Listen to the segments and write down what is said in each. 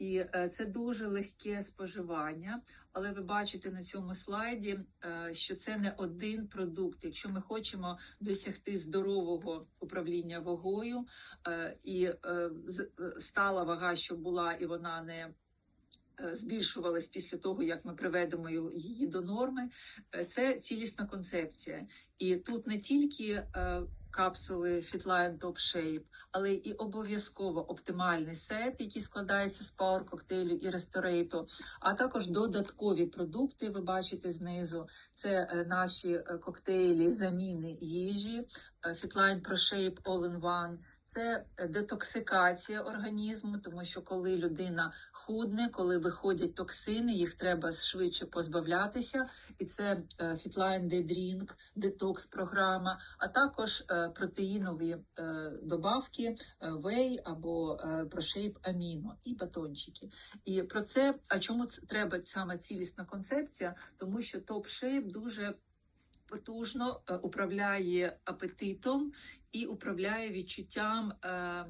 І е, це дуже легке споживання, але ви бачите на цьому слайді, е, що це не один продукт. Якщо ми хочемо досягти здорового управління вагою е, і стала вага, що була, і вона не збільшувалась після того, як ми приведемо її до норми, е, це цілісна концепція. І тут не тільки е, капсули Fitline Top Shape, але і обов'язково оптимальний сет, який складається з Power коктейлю і ресторейту, а також додаткові продукти. Ви бачите знизу. Це е, наші е, коктейлі заміни їжі, е, Fitline Pro Shape All in One. Це детоксикація організму, тому що коли людина худне, коли виходять токсини, їх треба швидше позбавлятися. І це е, Fitline Day Drink, детокс програма, а також е, протеїнові е, добавки Whey або ProShape Amino і батончики. І про це, а чому треба саме цілісна концепція? Тому що Shape дуже потужно е, управляє апетитом і управляє відчуттям е, е,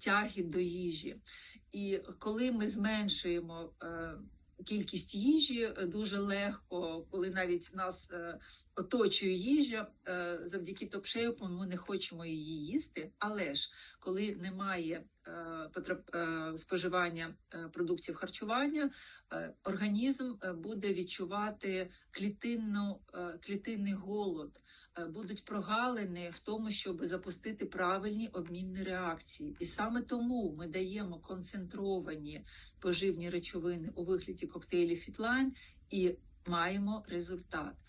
тяги до їжі. І коли ми зменшуємо кількість їжі, дуже легко, коли навіть нас оточує їжа, завдяки топшейпу ми не хочемо її їсти. Але ж коли немає е, е, споживання е, продуктів харчування, організм буде відчувати клітинну, клітинний голод, будуть прогалини в тому, щоб запустити правильні обмінні реакції. І саме тому ми даємо концентровані поживні речовини у вигляді коктейлів Фітлайн і маємо результат.